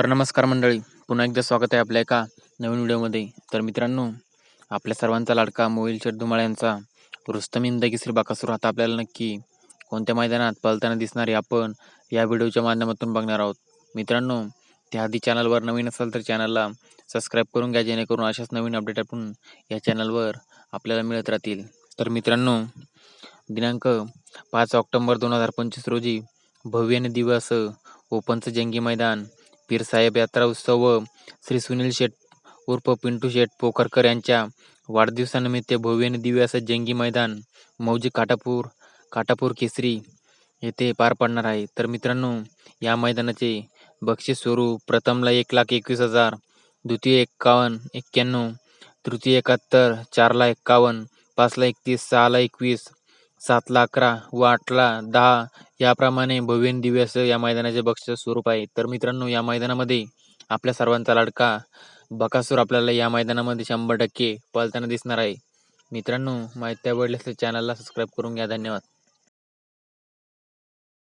तर नमस्कार मंडळी पुन्हा एकदा स्वागत आहे आपल्या एका नवीन व्हिडिओमध्ये. तर मित्रांनो आपल्या सर्वांचा लाडका मोहिल शेट्दुमाळ यांचा रुस्तम इंदगी श्री बाकासूर आता आपल्याला नक्की कोणत्या मैदानात पळताना दिसणारी आपण या व्हिडिओच्या माध्यमातून बघणार आहोत. मित्रांनो त्याआधी चॅनलवर नवीन असाल तर चॅनलला सबस्क्राईब करून घ्या जेणेकरून अशाच नवीन अपडेट आपण या चॅनलवर आपल्याला मिळत राहतील. तर मित्रांनो दिनांक पाच ऑक्टोंबर दोन हजार पंचवीस रोजी भव्य दिवस ओपनचं जंगी मैदान पीरसाहेब यात्रा उत्सव व श्री सुनील शेठ उर्फ पिंटू शेठ पोखरकर यांच्या वाढदिवसानिमित्त भव्य आणि दिव्य असं जंगी मैदान मौजी काटापूर काटापूर केसरी येथे पार पडणार आहे. तर मित्रांनो या मैदानाचे बक्षीस स्वरूप प्रथमला एक लाख एकवीस हजार द्वितीय एक्कावन्न एक्क्याण्णव तृतीय एकाहत्तर चारला एक्कावन्न पाचला एकतीस सहाला एकवीस सातला अकरा व आठला दहा याप्रमाणे भव्य दिव्य असं या मैदानाचे बक्षीस स्वरूप आहे. तर मित्रांनो या मैदानामध्ये आपल्या सर्वांचा लाडका बकासूर आपल्याला या मैदानामध्ये शंभर टक्के पळताना दिसणार आहे. मित्रांनो माहिती आवडल्यास चॅनलला सबस्क्राईब करून घ्या. धन्यवाद.